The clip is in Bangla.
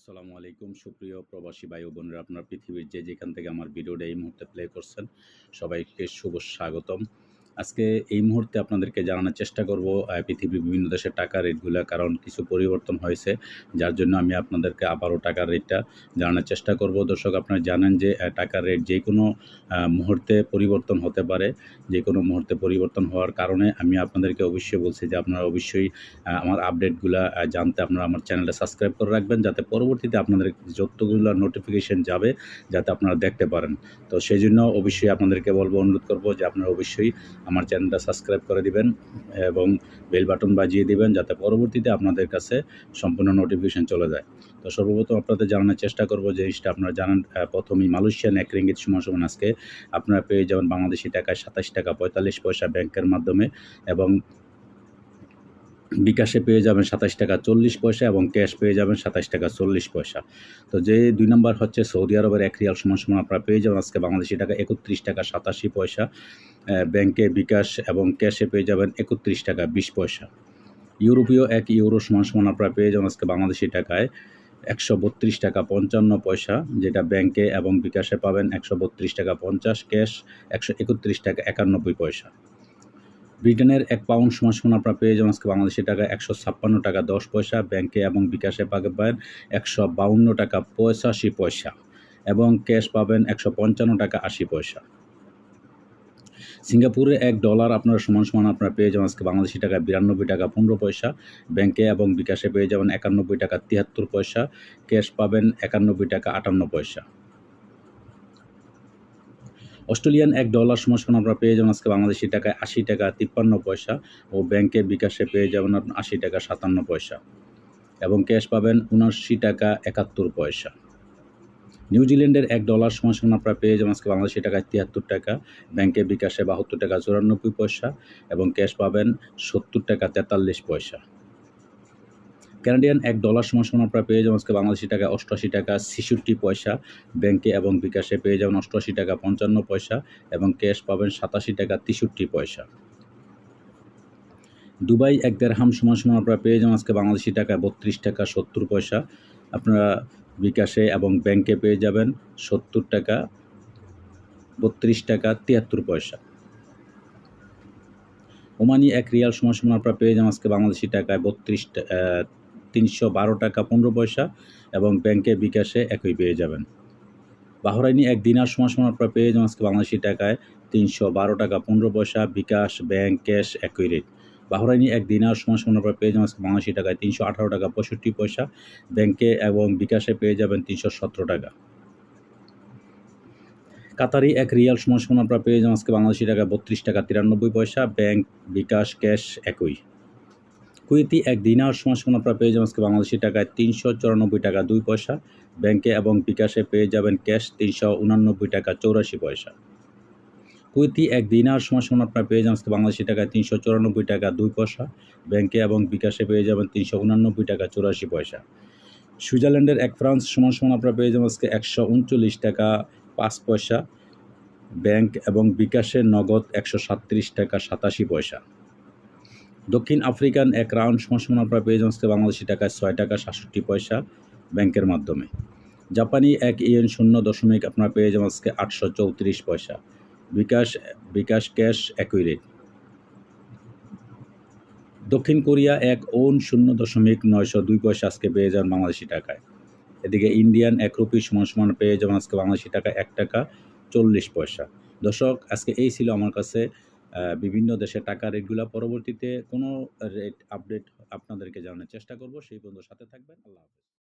আসসালামু আলাইকুম। সুপ্রিয় প্রবাসী ভাই বোনেরা, আপনার পৃথিবীর যে যেখান থেকে আমার ভিডিওটা এই মুহূর্তে প্লে করছেন, সবাইকে শুভ স্বাগতম। আজকে এই মুহূর্তে আপনাদেরকে জানানোর চেষ্টা করব পৃথিবীর বিভিন্ন দেশের টাকা রেটগুলো, কারণ কিছু পরিবর্তন হয়েছে, যার জন্য আমি আপনাদেরকে আবারও টাকার রেটটা জানানোর চেষ্টা করব। দর্শক, আপনারা জানেন যে টাকার রেট যে কোনো মুহূর্তে পরিবর্তন হতে পারে, যে কোনো মুহূর্তে পরিবর্তন হওয়ার কারণে আমি আপনাদেরকে অবশ্যই বলছি যে, আপনারা অবশ্যই আমার আপডেটগুলো জানতে আপনারা আমার চ্যানেলটা সাবস্ক্রাইব করে রাখবেন, যাতে পরবর্তীতে আপনাদের যতগুলো নোটিফিকেশন যাবে, যাতে আপনারা দেখতে পারেন। তো সেই জন্য অবশ্যই আপনাদেরকে বলব, অনুরোধ করব যে, আপনারা অবশ্যই আমার চ্যানেলটা সাবস্ক্রাইব করে দিবেন এবং বেল বাটন বাজিয়ে দিবেন যাতে পরবর্তীতে আপনাদের কাছে সম্পূর্ণ নোটিফিকেশান চলে যায়। তো সর্বপ্রথম আপনাদের জানানোর চেষ্টা করব যে জিনিসটা আপনারা জানান প্রথমেই মালয়েশিয়ান এক রিঙ্গিত সমান সমান আজকে আপনারা পেয়ে যাবেন বাংলাদেশি টাকায় সাতাশ টাকা পঁয়তাল্লিশ পয়সা ব্যাংকের মাধ্যমে এবং বিকাশে পেয়ে যাবেন সাতাশ টাকা চল্লিশ পয়সা এবং ক্যাশ পেয়ে যাবেন সাতাশ টাকা চল্লিশ পয়সা। তো যে দুই নম্বর হচ্ছে সৌদি আরবের এক রিয়াল সমান সমান আপনারা পেয়ে যাবেন। আজকে বাংলাদেশি টাকা একত্রিশ টাকা সাতাশি পয়সা ব্যাংকে বিকাশ এবং ক্যাশে পেয়ে যাবেন একত্রিশ টাকা বিশ পয়সা। ইউরোপীয় এক ইউরো সমান সমান আপনারা পেয়ে যাবেন আজকে বাংলাদেশি টাকায় একশো বত্রিশ টাকা পঞ্চান্ন পয়সা, যেটা ব্যাংকে এবং বিকাশে পাবেন একশো বত্রিশ টাকা পঞ্চাশ, ক্যাশ একশো একত্রিশ টাকা একানব্বই পয়সা। ব্রিটেনের এক পাউন্ড সমান সমান আপনারা পেয়ে যাবেন আজকে বাংলাদেশি টাকা একশো ছাপ্পান্ন টাকা দশ পয়সা, ব্যাংকে এবং বিকাশে পাবেন একশো বাউন্ন টাকা পঁচাশি পয়সা এবং ক্যাশ পাবেন একশো পঞ্চান্ন টাকা, আশি পয়সা। সিঙ্গাপুরে এক ডলার আপনারা সমান সমান আপনারা পেয়ে যাবেন আজকে বাংলাদেশি টাকা বিরানব্বই টাকা পনেরো পয়সা, ব্যাংকে এবং বিকাশে পেয়ে যাবেন একানব্বই টাকা তিয়াত্তর পয়সা, ক্যাশ পাবেন একানব্বই টাকা আটান্ন পয়সা। অস্ট্রেলিয়ান এক ডলার সমান আপনারা পেয়ে যাবেন আজকে বাংলাদেশি টাকায় আশি টাকা তিপ্পান্ন পয়সা ও ব্যাংকের বিকাশে পেয়ে যাবেন আপনার আশি টাকা সাতান্ন পয়সা এবং ক্যাশ পাবেন উনআশি টাকা একাত্তর পয়সা। নিউজিল্যান্ডের এক ডলার সমান সমান আপনারা পেয়ে যাবেন আজকে বাংলাদেশি টাকায় তিয়াত্তর টাকা ব্যাংকে বিকাশে বাহাত্তর টাকা চুরানব্বই পয়সা এবং ক্যাশ পাবেন সত্তর টাকা তেতাল্লিশ পয়সা। ক্যানাডিয়ান এক ডলার সমান সমান আপনারা পেয়ে যাবেন আজকে বাংলাদেশি টাকা অষ্টআশি টাকা ছেষট্টি পয়সা। ব্যাংকে এবং বিকাশে পেয়ে যাবেন অষ্টআশি টাকা পঞ্চান্ন পয়সা এবং ক্যাশ পাবেন সাতাশি টাকা তেষট্টি পয়সা। দুবাই এক দেড়হাম সমান সমান আপনারা পেয়ে যাবেন আজকে বাংলাদেশি টাকা বত্রিশ টাকা সত্তর পয়সা। আপনারা বিকাশে এবং ব্যাংকে পেয়ে যাবেন সত্তর টাকা বত্রিশ টাকা তিয়াত্তর পয়সা। ওমানি এক রিয়াল সমান সমান আপনারা পেয়ে যাবেন আজকে বাংলাদেশি টাকায় বত্রিশ তিনশো বারো টাকা পনেরো পয়সা এবং ব্যাংকে বিকাশে একই পেয়ে যাবেন। বাহরাইনি এক দিনার সমান সমান আপনারা পেয়ে যাবেন আজকে বাংলাদেশি টাকায় তিনশো বারো টাকা পনেরো পয়সা, বিকাশ, ব্যাংক, ক্যাশ একই রেট। বাহরাইনি এক দিনার সমান সমান আপনারা পেয়ে যাবেন আজকে বাংলাদেশি টাকায় তিনশো আঠারো টাকা পঁয়ষট্টি পয়সা, ব্যাংকে এবং বিকাশে পেয়ে যাবেন তিনশো সতেরো টাকা। কাতারি এক রিয়াল সমান সমান আপনারা পেয়ে যাবেন আজকে বাংলাদেশি টাকা বত্রিশ টাকা তিরানব্বই পয়সা, ব্যাংক, বিকাশ, ক্যাশ একই। কুয়েতি এক দিনার সমান সমান আপনারা পেয়ে যাবেন আজকে বাংলাদেশি টাকায় তিনশো চুরানব্বই টাকা দুই পয়সা। ব্যাংকে এবং বিকাশে পেয়ে যাবেন ক্যাশ তিনশো উনানব্বই টাকা চৌরাশি পয়সা। কুয়েতি এক দিনার সমান সমান আপনারা পেয়ে যাবেন আজকে বাংলাদেশি টাকায় তিনশো চুরানব্বই টাকা দুই পয়সা। ব্যাংকে এবং বিকাশে পেয়ে যাবেন তিনশো উনানব্বই টাকা চৌরাশি পয়সা। সুইজারল্যান্ডের এক ফ্রান্স সমান সমান আপনারা পেয়ে যাবেন আজকে একশো উনচল্লিশ টাকা পাঁচ পয়সা। ব্যাংক এবং বিকাশের নগদ একশো টাকা সাতাশি পয়সা। দক্ষিণ আফ্রিকান এক রাউন্ড সমান সমান আপনারা পেয়ে আজকে বাংলাদেশি টাকায় ছয় টাকা সাতষট্টি পয়সা ব্যাংকের মাধ্যমে। জাপানি এক ইয়েন শূন্য দশমিক আপনারা পেয়ে যাবেন আজকে আটশো চৌত্রিশ পয়সা। বিকাশ বিকাশ ক্যাশ একই রেট। দক্ষিণ কোরিয়া এক ওন শূন্য দশমিক নয়শো দুই পয়সা আজকে পেয়ে যান বাংলাদেশি টাকায়। এদিকে ইন্ডিয়ান এক রুপি সমান সমান পেয়ে যাবেন আজকে বাংলাদেশি টাকা এক টাকা চল্লিশ পয়সা। দর্শক, আজকে এই ছিল আমার কাছে বিভিন্ন দেশে টাকা রেটগুলো পরবর্তীতে কোনো রেট আপডেট আপনাদেরকে জানানোর চেষ্টা করব। সেই পর্যন্ত সাথে থাকবেন। আল্লাহ হাফেজ।